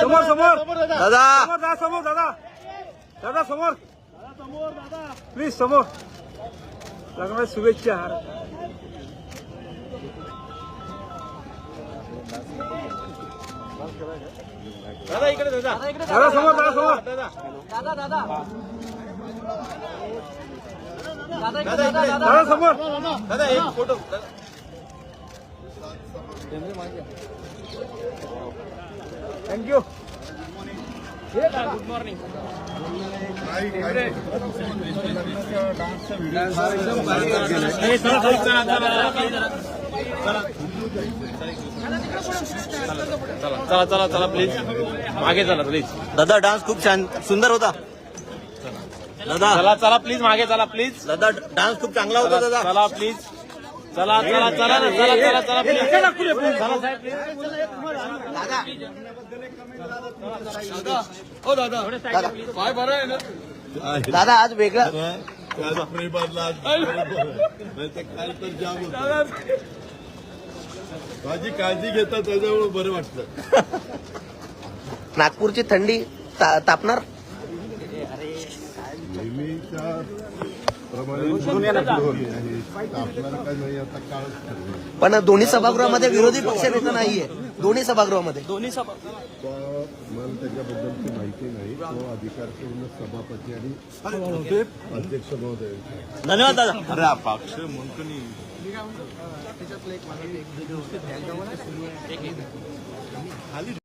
समोर समोर. दादा. समोर दादा समोर दादा. दादा समोर. प्लीज समोर. लग्नाला शुभेच्छा दादा इकडे दादा. दादा समोर दादा. समोर दादा समोर. दादा एक फोटो. थँक्यू चला चला चला प्लीज मागे चला प्लीज दादा डान्स खूप छान सुंदर होता. दादा. चला चला प्लीज मागे चला प्लीज दादा डान्स खूप चांगला होता दादा. चला प्लीज चला चला चला ना चला चला चला प्लीज चला साहेब प्लीज दादा. आज वेगळा. माझी काळजी घेतात त्याच्यामुळे बरं वाटतं नागपूरची थंडी ता- तापणार? पण दोन्ही सभागृहामध्ये विरोधी पक्ष नेता नाहीये दोन्ही सभागृहामध्ये दोन्ही सभा मला त्याच्याबद्दलची माहिती नाही तो अधिकार पूर्ण सभापती आणि अध्यक्ष महोदय धन्यवाद दादा अरे पक्ष म्हणून